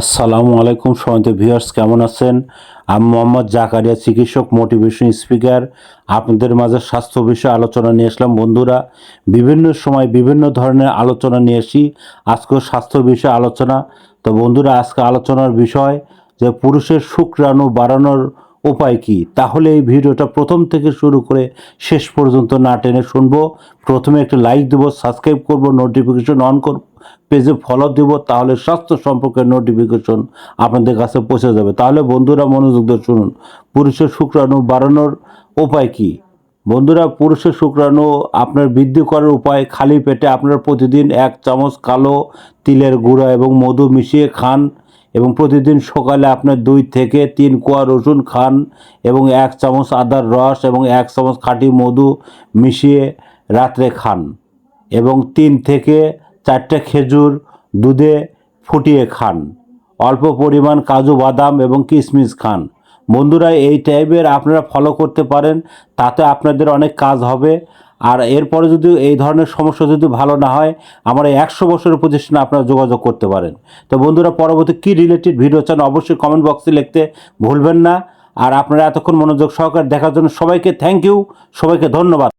আসসালামু আলাইকুম সমিত ভিউয়ার্স, কেমন আছেন? আমি মোহাম্মদ জাকারিয়া, চিকিৎসক, মোটিভেশন স্পিকার। আপনাদের মাঝে স্বাস্থ্য বিষয়ে আলোচনা নিয়ে আসলাম। বন্ধুরা, বিভিন্ন সময় বিভিন্ন ধরনের আলোচনা নিয়ে আসি। আজকেও স্বাস্থ্য বিষয়ে আলোচনা। তো বন্ধুরা, আজকে আলোচনার বিষয় যে পুরুষের শুক্রাণু বাড়ানোর উপায় কি? তাহলে এই ভিডিওটা প্রথম থেকে শুরু করে শেষ পর্যন্ত না টেনে শুনব। প্রথমে একটা লাইক দেবো সাবস্ক্রাইব করব নোটিফিকেশন অন করব পেজে ফলো দিব, তাহলে স্বাস্থ্য সম্পর্কে নোটিফিকেশন আপনাদের কাছে পৌঁছে যাবে। তাহলে বন্ধুরা মনোযোগ দিয়ে শুনুন। পুরুষের শুক্রাণু বাড়ানোর উপায় কি? বন্ধুরা, পুরুষের শুক্রাণু আপনার বৃদ্ধি করার উপায়, খালি পেটে আপনার প্রতিদিন এক চামচ কালো তিলের গুঁড়া এবং মধু মিশিয়ে খান। এবং প্রতিদিন সকালে আপনার দুই থেকে তিন কোয়া রসুন খান এবং এক চামচ আদার রস এবং এক চামচ খাঁটি মধু মিশিয়ে রাত্রে খান এবং তিন থেকে চারটে খেজুর দুধে ফুটিয়ে খান। অল্প পরিমাণ কাজু বাদাম এবং কিশমিশ খান। বন্ধুরা, এই টাইপের আপনারা ফলো করতে পারেন, তাতে আপনাদের অনেক কাজ হবে। আর এরপরে যদি এই ধরনের সমস্যা যদি ভালো না হয়, আমার এই একশো বছরের প্রতিষ্ঠানে আপনারা যোগাযোগ করতে পারেন। তো বন্ধুরা, পরবর্তী কী রিলেটেড ভিডিও চান অবশ্যই কমেন্ট বক্সে লিখতে ভুলবেন না। আর আপনারা এতক্ষণ মনোযোগ সহকারে দেখার জন্য সবাইকে থ্যাংক ইউ সবাইকে ধন্যবাদ।